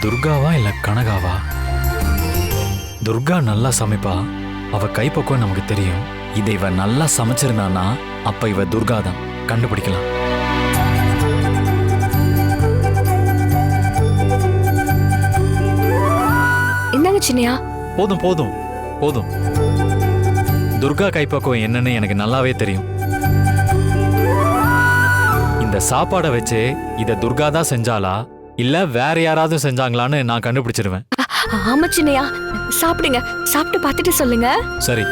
துர்காவா இல்ல கனகாவா? துர்கா நல்லா சமைப்பா. அவ கைப்பக்குவம் நமக்கு தெரியும். இதை இவ நல்லா சமைச்சிருந்தானா அப்ப இவ துர்கா தான் கண்டுபிடிக்கலாம். என்னங்க சின்னையா? போதும் போதும் போதும். துர்கா கைப்பக்குவம் என்னன்னு எனக்கு நல்லாவே தெரியும். இந்த சாப்பாடை வச்சு இத துர்கா தான் செஞ்சாளா? இல்ல வேற யாராவது செஞ்சாங்களான்னு நான் கண்டுபிடிச்சிருவேன். ஆமா சின்னையா. சாப்பிடுங்க. சாப்பிட்டு பார்த்துட்டு சொல்லுங்க. சரி.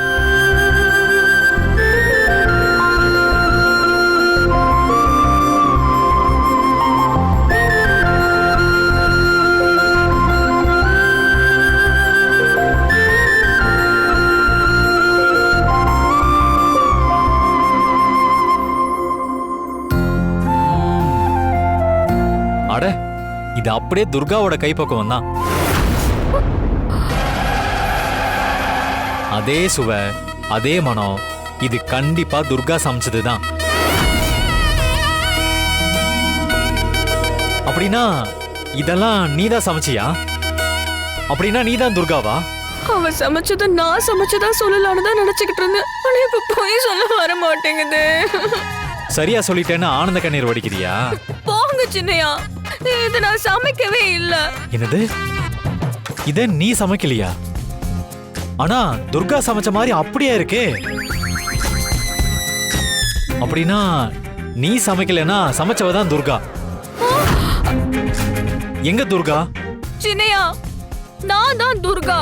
அட இது அப்படியே துர்காவோட கைப்பக்குவம் தான் அதே சுவை அதே மனம் இது கண்டிப்பா துர்கா சமைச்சது தான் அப்படின்னா இதெல்லாம் நீதான் சமைச்சியா? அப்படின்னா நீதான் துர்காவா? அவ சமைச்சத நான் சமைச்சதா சொல்லலாம்னு தான் நினைச்சுக்கிட்டு இருந்தேன். ஆனா இப்ப போய் சொல்ல வர மாட்டேங்குது. சரியா சொல்லிட்டேன்னு ஆனந்த கண்ணீர் வடிக்கிறியா? போங்க சின்னையா. இது நான் சமைக்கவே இல்ல. என்னது? இத நீ சமைக்கலையா? ஆனா துர்கா சமைச்ச மாதிரி அப்படியே இருக்கே? அப்படின்னா நீ சமைக்கலைன்னா சமைச்சவ தான் துர்கா. எங்க துர்கா? சின்னையா நான் தான் துர்கா.